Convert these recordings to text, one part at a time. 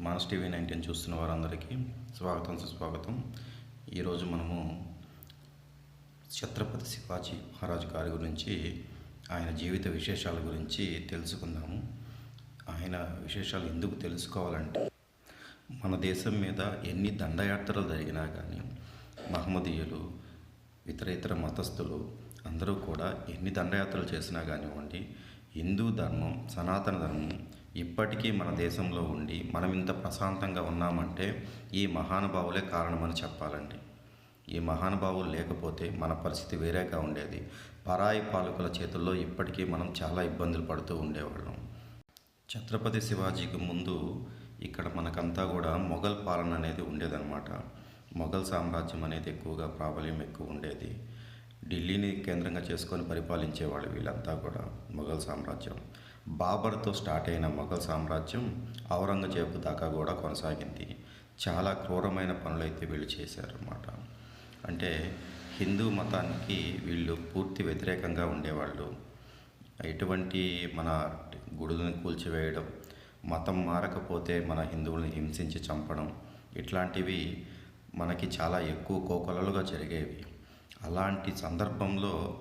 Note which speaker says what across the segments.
Speaker 1: Manas TV nineteen చూస్తున్న వారందరికీ స్వాగతం సుస్వాగతం. ఈరోజు మనము ఛత్రపతి శివాజీ మహారాజ్ గారి గురించి ఆయన జీవిత విశేషాల గురించి తెలుసుకుందాము. ఆయన విశేషాలు ఎందుకు తెలుసుకోవాలంటే మన దేశం మీద ఎన్ని దండయాత్రలు జరిగినా కానీ మహమ్మదీయులు ఇతర ఇతర మతస్థులు అందరూ కూడా ఎన్ని దండయాత్రలు చేసినా కానివ్వండి హిందూ ధర్మం సనాతన ధర్మం ఇప్పటికీ మన దేశంలో ఉండి మనం ఇంత ప్రశాంతంగా ఉన్నామంటే ఈ మహానుభావులే కారణమని చెప్పాలండి. ఈ మహానుభావులు లేకపోతే మన పరిస్థితి వేరేగా ఉండేది. పరాయి పాలకుల చేతుల్లో ఇప్పటికీ మనం చాలా ఇబ్బందులు పడుతూ ఉండేవాళ్ళం. ఛత్రపతి శివాజీకి ముందు ఇక్కడ మనకంతా కూడా మొఘల్ పాలన అనేది ఉండేదన్నమాట. మొఘల్ సామ్రాజ్యం అనేది ఎక్కువగా ప్రాబల్యం ఎక్కువ ఉండేది. ఢిల్లీని కేంద్రంగా చేసుకొని పరిపాలించేవాళ్ళు వీళ్ళంతా కూడా మొఘల్ సామ్రాజ్యం. బాబర్తో స్టార్ట్ అయిన మొఘల్ సామ్రాజ్యం ఔరంగజేబు దాకా కూడా కొనసాగింది. చాలా క్రూరమైన పనులైతే వీళ్ళు చేశారన్నమాట. అంటే హిందూ మతానికి వీళ్ళు పూర్తి వ్యతిరేకంగా ఉండేవాళ్ళు. ఎటువంటి మన గుడులను కూల్చివేయడం మతం మారకపోతే మన హిందువుల్ని హింసించి చంపడం ఇట్లాంటివి మనకి చాలా ఎక్కువ కోకొలలుగా జరిగేవి. అలాంటి సందర్భంలో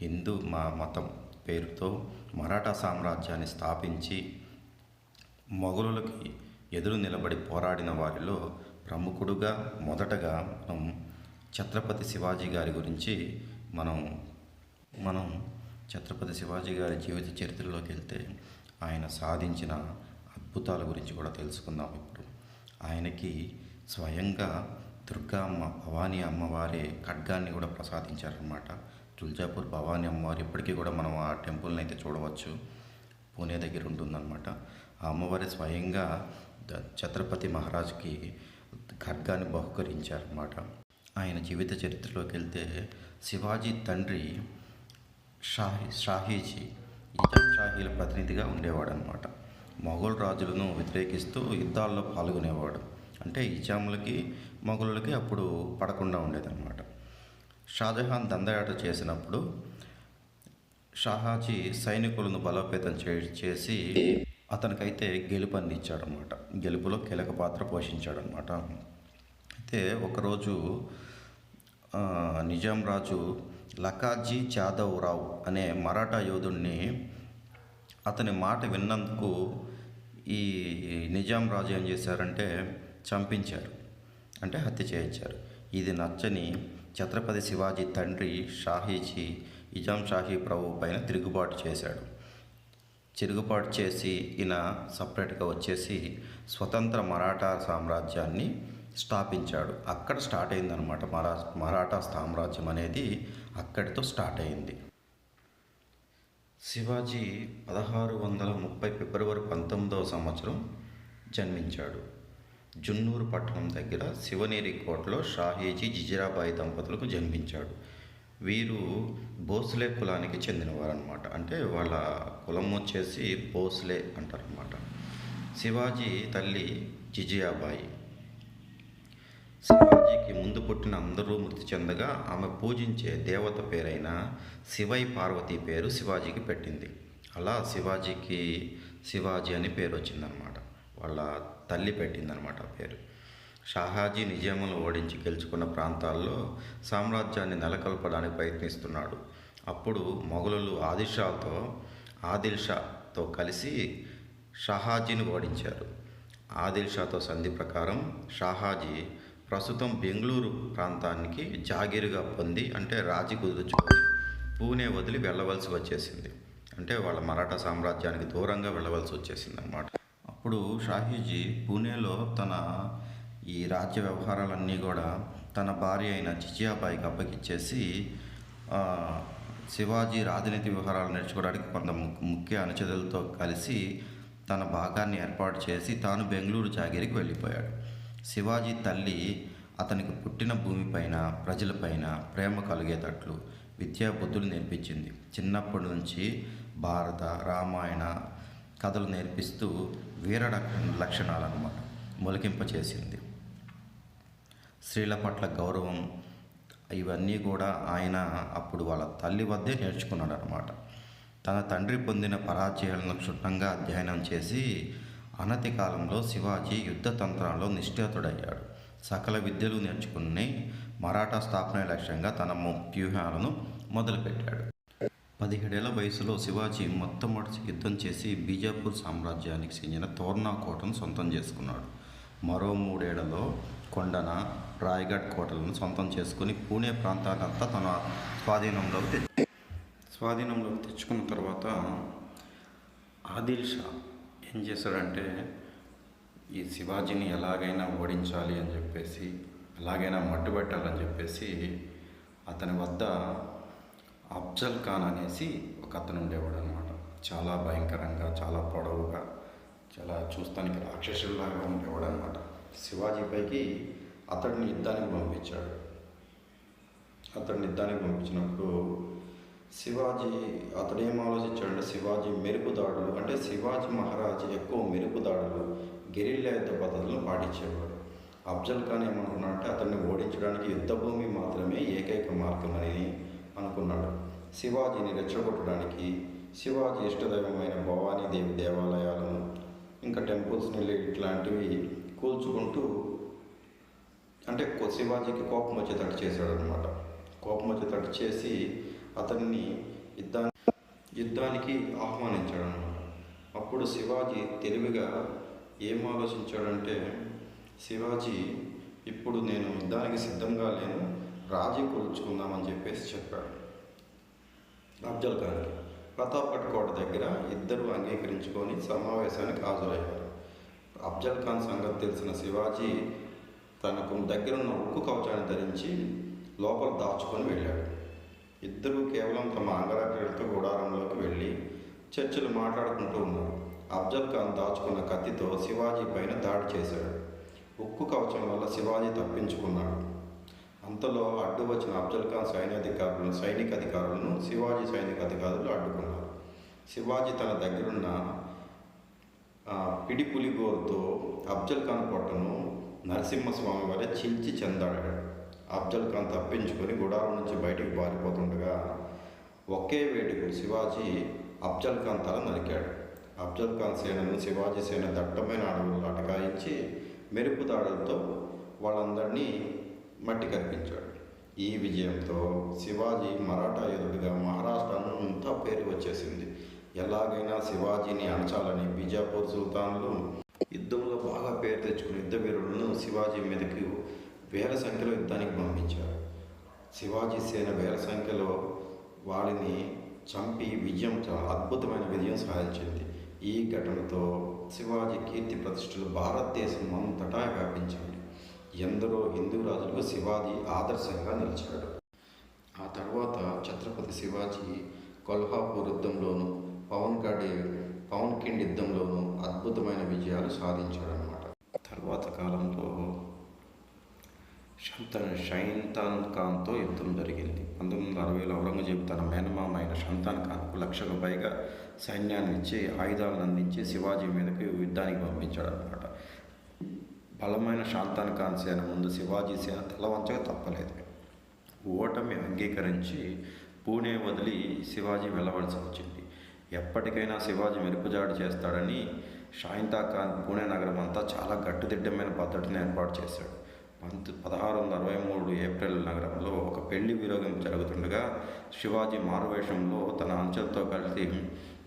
Speaker 1: హిందూ మా మతం పేరుతో మరాఠా సామ్రాజ్యాన్ని స్థాపించి మొఘలులకి ఎదురు నిలబడి పోరాడిన వారిలో ప్రముఖుడుగా మొదటగా మనం ఛత్రపతి శివాజీ గారి గురించి మనం మనం ఛత్రపతి శివాజీ గారి జీవిత చరిత్రలోకి వెళ్తే ఆయన సాధించిన అద్భుతాల గురించి కూడా తెలుసుకుందాం ఇప్పుడు. ఆయనకి స్వయంగా దుర్గా అమ్మ భవానీ అమ్మవారే ఖడ్గాన్ని కూడా ప్రసాదించారనమాట తుల్జాపూర్ భవానీ అమ్మవారు ఇప్పటికీ కూడా మనం ఆ టెంపుల్ని అయితే చూడవచ్చు. పూణే దగ్గర ఉంటుందన్నమాట. ఆ అమ్మవారి స్వయంగా ఛత్రపతి మహారాజ్కి ఖడ్గాన్ని బహుకరించారన్నమాట. ఆయన జీవిత చరిత్రలోకి వెళ్తే శివాజీ తండ్రి షాహీ షాహీజీ నిజాం షాహీల ప్రతినిధిగా ఉండేవాడు అనమాట మొఘల్ రాజులను వ్యతిరేకిస్తూ యుద్ధాల్లో పాల్గొనేవాడు. అంటే ఇజాములకి మొఘలులకి అప్పుడు పడకుండా ఉండేదన్నమాట. షాజహాన్ దందయాట చేసినప్పుడు షాహాజీ సైనికులను బలోపేతం చే చేసి అతనికైతే గెలుపు అందించాడనమాట గెలుపులో కీలక పాత్ర పోషించాడనమాట అయితే ఒకరోజు నిజాం రాజు లకాజీ జాదవ్ రావు అనే మరాఠా యోధుడిని అతని మాట విన్నందుకు ఈ నిజాం రాజు ఏం చేశారంటే చంపించారు. అంటే హత్య చేయించారు. ఇది నచ్చని ఛత్రపతి శివాజీ తండ్రి షాహీజీ నిజాం షాహీ ప్రభు పైన తిరుగుబాటు చేశాడు. తిరుగుబాటు చేసి ఈయన సపరేట్గా వచ్చేసి స్వతంత్ర మరాఠా సామ్రాజ్యాన్ని స్థాపించాడు. అక్కడ స్టార్ట్ అయిందనమాట మరా మరాఠా సామ్రాజ్యం అనేది అక్కడితో స్టార్ట్ అయింది. శివాజీ పదహారు వందల ముప్పై ఫిబ్రవరి పంతొమ్మిదవ సంవత్సరం జన్మించాడు. జున్నూరు పట్టణం దగ్గర శివనేరి కోటలో షాహీజీ జిజిరాబాయి దంపతులకు జన్మించాడు. వీరు భోస్లే కులానికి చెందినవారనమాట అంటే వాళ్ళ కులం వచ్చేసి భోస్లే అంటారనమాట శివాజీ తల్లి జిజియాబాయి. శివాజీకి ముందు పుట్టిన అందరూ మృతి చెందగా ఆమె పూజించే దేవత పేరైన శివై పార్వతి పేరు శివాజీకి పెట్టింది. అలా శివాజీకి శివాజీ అని పేరు వచ్చిందనమాట వాళ్ళ తల్లి పెట్టిందనమాట ఆ పేరు. షాహాజీ నిజాములను ఓడించి గెలుచుకున్న ప్రాంతాల్లో సామ్రాజ్యాన్ని నెలకొల్పడానికి ప్రయత్నిస్తున్నాడు. అప్పుడు మొఘలులు ఆదిల్షాతో ఆదిల్ షాతో కలిసి షాహాజీని ఓడించారు. ఆదిల్షాతో సంధి ప్రకారం షాహాజీ ప్రస్తుతం బెంగళూరు ప్రాంతానికి జాగీరుగా పొంది అంటే రాజీ కుదుర్చుకొని పూణే వదిలి వెళ్ళవలసి వచ్చేసింది. అంటే వాళ్ళ మరాఠా సామ్రాజ్యానికి దూరంగా వెళ్ళవలసి వచ్చేసింది అనమాట అప్పుడు షాహీజీ పూణేలో తన ఈ రాజ్య వ్యవహారాలన్నీ కూడా తన భార్య అయిన జిజియాబాయికి అప్పగిచ్చేసి శివాజీ రాజనీతి వ్యవహారాలు నేర్చుకోవడానికి కొంత ముఖ్య అనుచరులతో కలిసి తన భాగాన్ని ఏర్పాటు చేసి తాను బెంగళూరు జాగిరికి వెళ్ళిపోయాడు. శివాజీ తల్లి అతనికి పుట్టిన భూమిపైన ప్రజలపైన ప్రేమ కలిగేటట్లు విద్యా బుద్ధులు నేర్పించింది. చిన్నప్పటి నుంచి భారత రామాయణ కథలు నేర్పిస్తూ వీర లక్షణాలు అనమాట మొలికింపచేసింది స్త్రీల పట్ల గౌరవం ఇవన్నీ కూడా ఆయన అప్పుడు వాళ్ళ తల్లి వద్దే నేర్చుకున్నాడు అనమాట తన తండ్రి పొందిన పరాజయాలను క్షుణ్ణంగా అధ్యయనం చేసి అనతి కాలంలో శివాజీ యుద్ధ తంత్రాల్లో నిష్ఠాతుడయ్యాడు. సకల విద్యలు నేర్చుకుని మరాఠా స్థాపన లక్ష్యంగా తన వ్యూహాలను మొదలుపెట్టాడు. పదిహేడేళ్ళ వయసులో శివాజీ మొట్టమొదటి యుద్ధం చేసి బీజాపూర్ సామ్రాజ్యానికి చెందిన తోర్నా కోటను సొంతం చేసుకున్నాడు. మరో మూడేళ్ళలో కొండన రాయగఢ్ కోటలను సొంతం చేసుకుని పూణే ప్రాంతాన్నంతా తన స్వాధీనంలోకి తెచ్చు స్వాధీనంలోకి తెచ్చుకున్న తర్వాత ఆదిల్ షా ఏం చేశాడంటే ఈ శివాజీని ఎలాగైనా ఓడించాలి అని చెప్పేసి ఎలాగైనా మట్టుబెట్టాలని చెప్పేసి అతని వద్ద అఫ్జల్ ఖాన్ అనేసి ఒక అతను ఉండేవాడు అనమాట చాలా భయంకరంగా చాలా పొడవుగా చాలా చూస్తానికి రాక్షసులాగా ఉండేవాడు అనమాట శివాజీపైకి అతడిని యుద్ధానికి పంపించాడు. అతడిని యుద్ధానికి పంపించినప్పుడు శివాజీ అతడు ఏం ఆలోచించాడంటే శివాజీ మెరుపు దాడులు అంటే శివాజీ మహారాజ్ ఎక్కువ మెరుపు దాడులు గెరిల్లా యుద్ధ పద్ధతులను పాటించేవాడు. అఫ్జల్ ఖాన్ ఏమనుకున్నాడంటే అతన్ని ఓడించడానికి యుద్ధభూమి మాత్రమే ఏకైక మార్గం అనేది అనుకున్నాడు. శివాజీని రెచ్చగొట్టడానికి శివాజీ ఇష్టదైవమైన భవానీదేవి దేవాలయాలను ఇంకా టెంపుల్స్ని ఇట్లాంటివి కూల్చుకుంటూ అంటే శివాజీకి కోపం వచ్చేటట్టు చేశాడు అనమాట కోపం వచ్చేటట్టు చేసి అతన్ని యుద్ధా యుద్ధానికి ఆహ్వానించాడు అనమాట అప్పుడు శివాజీ తెలివిగా ఏం ఆలోచించాడంటే శివాజీ ఇప్పుడు నేను యుద్ధానికి సిద్ధంగా లేను. రాజీ కూర్చుకుందామని చెప్పేసి చెప్పాడు. అఫ్జల్ ఖాన్కి ప్రతాప్గఢ్ కోట దగ్గర ఇద్దరు అంగీకరించుకొని సమావేశానికి హాజరయ్యారు. అఫ్జల్ ఖాన్ సంగతి తెలిసిన శివాజీ తనకు దగ్గరున్న ఉక్కు కవచాన్ని ధరించి లోపల దాచుకొని వెళ్ళాడు. ఇద్దరు కేవలం తమ అంగరాగ్రలతో గుడారంలోకి వెళ్ళి చర్చలు మాట్లాడుకుంటూ ఉన్నారు. అఫ్జల్ ఖాన్ దాచుకున్న కత్తితో శివాజీ పైన దాడి చేశాడు. ఉక్కు కవచం వల్ల శివాజీ తప్పించుకున్నాడు. ఇంతలో అడ్డు వచ్చిన అఫ్జల్ ఖాన్ సైన్యాధికారులను సైనిక అధికారులను శివాజీ సైనిక అధికారులు అడ్డుకున్నారు. శివాజీ తన దగ్గరున్న పిడి పులిగోరుతో అఫ్జల్ ఖాన్ పొట్టను నరసింహస్వామి వలె చించి చెందాడాడు. అఫ్జల్ ఖాన్ తప్పించుకొని గుడారం నుంచి బయటికి పారిపోతుండగా ఒకే వేటుకు శివాజీ అఫ్జల్ ఖాన్ తల నరికాడు. అఫ్జల్ ఖాన్ సేనను శివాజీ సేన దట్టమైన అడవులు అటకాయించి మెరుపు దాడులతో వాళ్ళందరినీ మట్టి కనిపించాడు. ఈ విజయంతో శివాజీ మరాఠా యోధుడిగా మహారాష్ట్రను అంతా పేరు వచ్చేసింది. ఎలాగైనా శివాజీని అణచాలని బీజాపూర్ సుల్తాన్లు యుద్ధంలో బాగా పేరు తెచ్చుకున్న యుద్ధ వీరులను శివాజీ మీదకి వేల సంఖ్యలో యుద్ధానికి పంపించారు. శివాజీ సేన వేల సంఖ్యలో వారిని చంపి విజయం చాలా అద్భుతమైన విజయం సాధించింది. ఈ ఘటనతో శివాజీ కీర్తి ప్రతిష్టలు భారతదేశం అంతటా వ్యాపించాయి. ఎందరో హిందూ రాజులకు శివాజీ ఆదర్శంగా నిలిచాడు. ఆ తర్వాత ఛత్రపతి శివాజీ కొల్హాపూర్ యుద్ధంలోను పవన్ కాడే పవన్ కిండ్ యుద్ధంలోను అద్భుతమైన విజయాలు సాధించాడనమాట తర్వాత కాలంలో శంతన్ షైన్తాన్ ఖాన్తో యుద్ధం జరిగింది. పంతొమ్మిది వందల అరవైలో ఔరంగజేబు తన మేనమామ అయిన షంతాన్ ఖాన్కు లక్షకు పైగా సైన్యాన్ని ఇచ్చి ఆయుధాలను అందించి శివాజీ మీదకి యుద్ధానికి పంపించాడనమాట బలమైన షాంతాన్ ఖాన్ ముందు శివాజీ సేన తెల్లవంచక తప్పలేదు. ఓటమి అంగీకరించి పూణే వదిలి శివాజీ వెళ్ళవలసి వచ్చింది. ఎప్పటికైనా శివాజీ మెరుపుజాడు చేస్తాడని షాయింతా ఖాన్ పూణే నగరం అంతా చాలా గట్టుదిడ్డమైన పద్ధతిని ఏర్పాటు చేశాడు. పంత పదహారు వందల అరవై మూడు ఏప్రిల్ నగరంలో ఒక పెళ్ళి విరోగం జరుగుతుండగా శివాజీ మారువేషంలో తన అంచెలతో కలిసి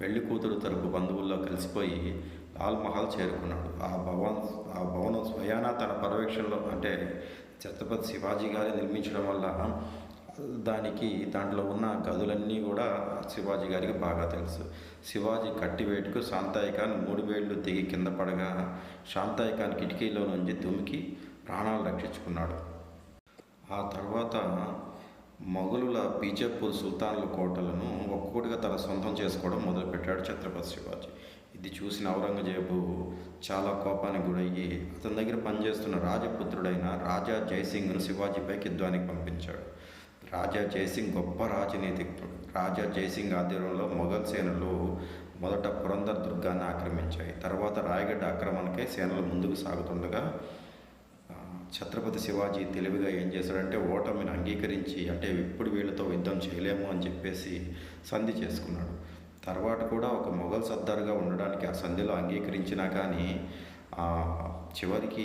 Speaker 1: పెళ్ళి కూతురు తరపు బంధువుల్లో కలిసిపోయి లాల్ మహల్ చేరుకున్నాడు. ఆ భవన్ ఆ భవనం స్వయానా తన పర్యవేక్షణలో అంటే ఛత్రపతి శివాజీ గారి నిర్మించడం వల్ల దానికి దాంట్లో ఉన్న గదులన్నీ కూడా శివాజీ గారికి బాగా తెలుసు. శివాజీ కట్టివేటుకు శాంతాయి ఖాన్ మూడు వేళ్ళు దిగి కింద పడగా శాంతాయి ఖాన్ కిటికీలో నుంచి దుమికి ప్రాణాలు రక్షించుకున్నాడు. ఆ తర్వాత మొఘలుల బీజాపూర్ సుల్తాన్ల కోటలను ఒక్కొక్కటిగా తన సొంతం చేసుకోవడం మొదలుపెట్టాడు ఛత్రపతి శివాజీ. ఇది చూసిన ఔరంగజేబు చాలా కోపానికి గురయ్యి అతని దగ్గర పనిచేస్తున్న రాజపుత్రుడైన రాజా జయసింగ్ను శివాజీపై యుద్ధానికి పంపించాడు. రాజా జయసింగ్ గొప్ప రాజనీతిజ్ఞుడు. రాజా జయసింగ్ ఆధ్వర్యంలో మొఘల్ సేనలు మొదట పురందర్ దుర్గాన్ని ఆక్రమించాయి. తర్వాత రాయగడ్డ ఆక్రమణకై సేనలు ముందుకు సాగుతుండగా ఛత్రపతి శివాజీ తెలివిగా ఏం చేశాడంటే ఓటమిని అంగీకరించి అంటే ఇప్పుడు వీళ్ళతో యుద్ధం చేయలేము అని చెప్పేసి సంధి చేసుకున్నాడు. తర్వాత కూడా ఒక మొఘల్ సర్దార్గా ఉండడానికి ఆ సంధిలో అంగీకరించినా కానీ చివరికి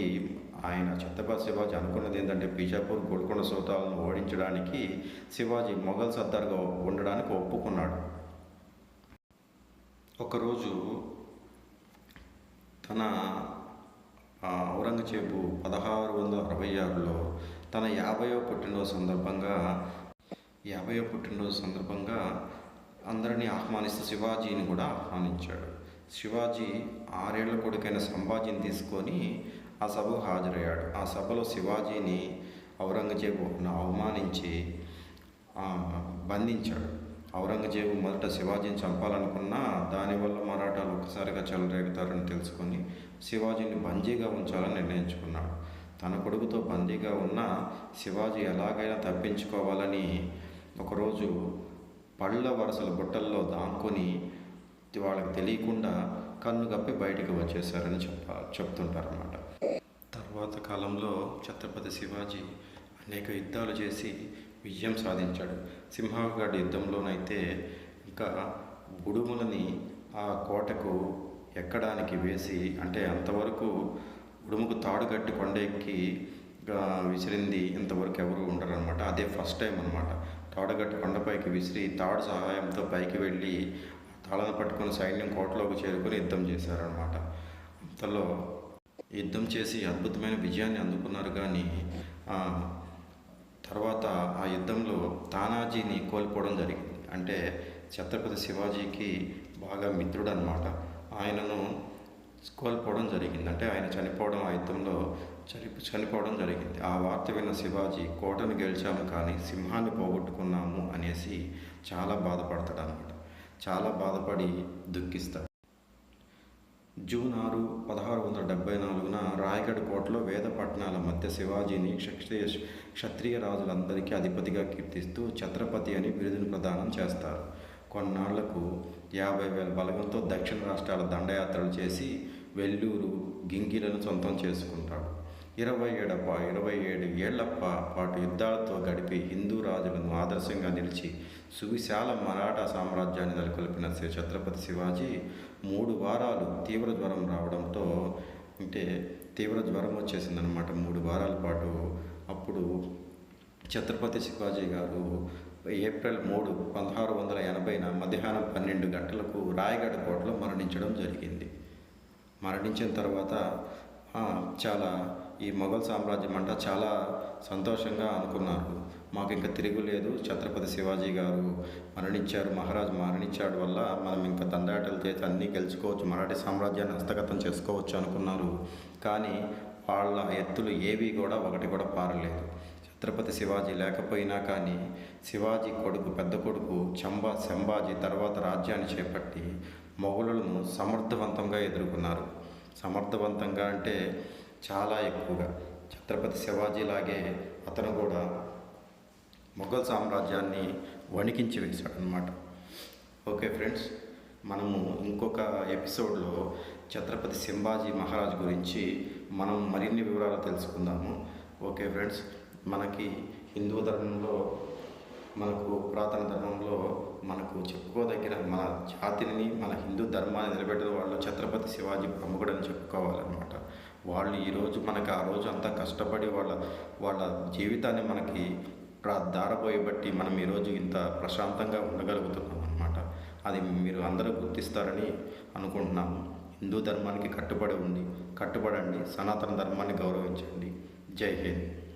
Speaker 1: ఆయన ఛత్రపతి శివాజీ అనుకున్నది ఏంటంటే బీజాపూర్ గోల్కొండ సోతాలను ఓడించడానికి శివాజీ మొఘల్ సర్దార్గా ఉండడానికి ఒప్పుకున్నాడు. ఒకరోజు తన ఔరంగజేబు పదహారు వందల అరవై ఆరులో తన యాభైవ పుట్టినరోజు సందర్భంగా యాభైవ పుట్టినరోజు సందర్భంగా అందరినీ ఆహ్వానిస్తూ శివాజీని కూడా ఆహ్వానించాడు. శివాజీ ఆరేళ్ళ కొడుకైన సంభాజీని తీసుకొని ఆ సభకు హాజరయ్యాడు. ఆ సభలో శివాజీని ఔరంగజేబు అవమానించి బంధించాడు. ఔరంగజేబు మొదట శివాజీని చంపాలనుకున్నా దానివల్ల మరాఠాలు ఒక్కసారిగా చెలరేగుతారని తెలుసుకొని శివాజీని బందీగా ఉంచాలని నిర్ణయించుకున్నాడు. తన కొడుకుతో బందీగా ఉన్న శివాజీ ఎలాగైనా తప్పించుకోవాలని ఒకరోజు పళ్ళ వరసల బుట్టల్లో దాంకొని వాళ్ళకి తెలియకుండా కన్ను కప్పి బయటికి వచ్చేసారని చెప్ప చెప్తుంటారన్నమాట. తర్వాత కాలంలో ఛత్రపతి శివాజీ అనేక యుద్ధాలు చేసి విజయం సాధించాడు. సింహగఢ్ యుద్ధంలోనైతే ఇంకా ఉడుములని ఆ కోటకు ఎక్కడానికి వేసి అంటే అంతవరకు ఉడుముకు తాడు కట్టి కొండెక్కి విసిరింది ఇంతవరకు ఎవరు ఉండరు అనమాట అదే ఫస్ట్ టైం అనమాట తాడగట్టు కొండపైకి విసిరి తాడు సహాయంతో పైకి వెళ్ళి తాళను పట్టుకుని సైన్యం కోటలోకి చేరుకొని యుద్ధం చేశారనమాట అంతలో యుద్ధం చేసి అద్భుతమైన విజయాన్ని అందుకున్నారు కానీ తర్వాత ఆ యుద్ధంలో తానాజీని కోల్పోవడం జరిగింది. అంటే ఛత్రపతి శివాజీకి బాగా మిత్రుడు అనమాట ఆయనను కోల్పోవడం జరిగింది. అంటే ఆయన చనిపోవడం ఆ యుద్ధంలో చని చనిపోవడం జరిగింది. ఆ వార్త విన్న శివాజీ కోటను గెలిచాము కానీ సింహాన్ని పోగొట్టుకున్నాము అనేసి చాలా బాధపడతాడు అనమాట చాలా బాధపడి దుఃఖిస్తాడు. జూన్ ఆరు పదహారు వందల డెబ్బై నాలుగున రాయగఢ్ కోటలో వేద పట్టణాల మధ్య శివాజీని క్షత్రియ క్షత్రియ రాజులందరికీ అధిపతిగా కీర్తిస్తూ ఛత్రపతి అని బిరుదును ప్రదానం చేస్తారు. కొన్నాళ్ళకు యాభై వేల బలగంతో దక్షిణ రాష్ట్రాల దండయాత్రలు చేసి వెల్లూరు గింగిలను సొంతం చేసుకుంటాడు. ఇరవై ఏడప్ప ఇరవై ఏడు ఏళ్ళ పాటు యుద్ధాలతో గడిపి హిందూ రాజులను ఆదర్శంగా నిలిచి సువిశాల మరాఠా సామ్రాజ్యాన్ని నెలకొల్పిన శ్రీ ఛత్రపతి శివాజీ మూడు వారాలు తీవ్ర జ్వరం రావడంతో అంటే తీవ్ర జ్వరం వచ్చేసిందనమాట మూడు వారాల పాటు అప్పుడు ఛత్రపతి శివాజీ గారు ఏప్రిల్ మూడు పదహారు వందల ఎనభైన మధ్యాహ్నం పన్నెండు గంటలకు రాయగఢ కోటలో మరణించడం జరిగింది. మరణించిన తర్వాత చాలా ఈ మొఘల్ సామ్రాజ్యం అంట చాలా సంతోషంగా అనుకున్నారు. మాకు ఇంకా తిరుగులేదు ఛత్రపతి శివాజీ గారు మరణించారు. మహారాజు మరణించాడు వల్ల మనం ఇంకా దండాటలు చేసి అన్నీ గెలుచుకోవచ్చు. మరాఠీ సామ్రాజ్యాన్ని హస్తగతం చేసుకోవచ్చు అనుకున్నారు. కానీ వాళ్ళ ఎత్తులు ఏవి కూడా ఒకటి కూడా పారలేదు. ఛత్రపతి శివాజీ లేకపోయినా కానీ శివాజీ కొడుకు పెద్ద కొడుకు చంబా సంభాజీ తర్వాత రాజ్యాన్ని చేపట్టి మొఘలులను సమర్థవంతంగా ఎదుర్కొన్నారు. సమర్థవంతంగా అంటే చాలా ఎక్కువగా. ఛత్రపతి శివాజీ లాగే అతను కూడా మొఘల్ సామ్రాజ్యాన్ని వణికించి వేశాడనమాట ఓకే ఫ్రెండ్స్ మనము ఇంకొక ఎపిసోడ్లో ఛత్రపతి సింబాజీ మహారాజ్ గురించి మనం మరిన్ని వివరాలు తెలుసుకుందాము. ఓకే ఫ్రెండ్స్ మనకి హిందూ ధర్మంలో మనకు పురాతన ధర్మంలో మనకు చెప్పుకోదగిన మన జాతిని మన హిందూ ధర్మాన్ని నిలబెట్టిన వాళ్ళు ఛత్రపతి శివాజీ ప్రముఖుడని చెప్పుకోవాలన్నమాట. వాళ్ళు ఈరోజు మనకి ఆ రోజు అంతా కష్టపడి వాళ్ళ వాళ్ళ జీవితాన్ని మనకి ప్రా- దారపోయి బట్టి మనం ఈరోజు ఇంత ప్రశాంతంగా ఉండగలుగుతున్నాం అన్నమాట. అది మీరు అందరూ గుర్తిస్తారని అనుకుంటున్నాము హిందూ ధర్మానికి కట్టుబడి ఉండి కట్టుబడండి సనాతన ధర్మాన్ని గౌరవించండి. జై హింద్.